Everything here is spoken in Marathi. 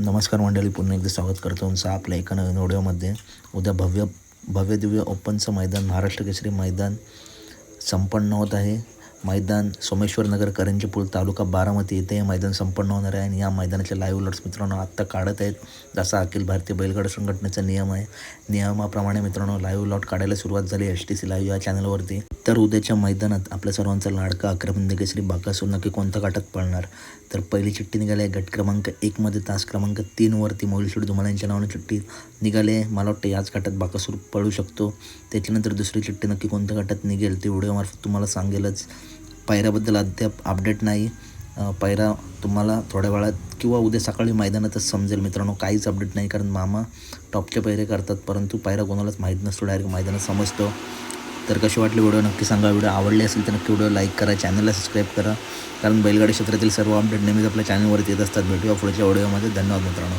नमस्कार मंडळी पुन्हा एकदा स्वागत करतो तुमचं आपल्या एका नवीन व्हिडिओमध्ये. उद्या भव्य भव्य दिव्य ओपनचं मैदान महाराष्ट्र केसरी मैदान संपन्न होत आहे. मैदान सोमेश्वर नगर करंजीपूर तालुका बारामती येथे हे मैदान संपन्न होणार आहे. आणि या मैदानाचे लाईव्ह लॉट्स मित्रांनो आत्ता काढत आहेत. जसा अखिल भारतीय बैलगाडा संघटनेचा नियम आहे. नियमाप्रमाणे मित्रांनो लाईव्ह लॉट काढायला सुरुवात झाली एस टी सी लाईव्ह या चॅनलवरती तर उद्याच्या मैदानात आपल्या सर्वांचा लाडका अक्रमंद केसरी बाकासूर नक्की कोणत्या गाठात पळणार? तर पहिली चिठ्ठी निघाली आहे. गट क्रमांक एकमध्ये तास क्रमांक तीनवरती मोलशेड धुमाळ यांच्या नावाने चिठ्ठी निघाली आहे. मला वाटतं याच गटात बाकासूर पळू शकतो. त्याच्यानंतर दुसरी चिठ्ठी नक्की कोणत्या गटात निघेल ते व्हिडिओमार्फत तुम्हाला सांगेलच. पायऱ्याबद्दल अद्याप अपडेट नाही. पायरा तुम्हाला थोड्या वेळात किंवा उद्या सकाळी मैदानातच समजेल. मित्रांनो काहीच अपडेट नाही कारण मामा टॉपचे पैरे करतात. परंतु पायरा कोणालाच माहीत नसतो. डायरेक्ट मैदानात समजतो. तर कशी वाटली व्हिडिओ नक्की सांगा. व्हिडिओ आवडले असेल तर नक्की व्हिडिओ लाईक करा. चॅनलला सबस्क्राईब करा. कारण बैलगाडी क्षेत्रातील सर्व अपडेट नेहमीच आपल्या चॅनलवरती येत असतात. भेटूया पुढच्या व्हिडिओमध्ये धन्यवाद मित्रांनो.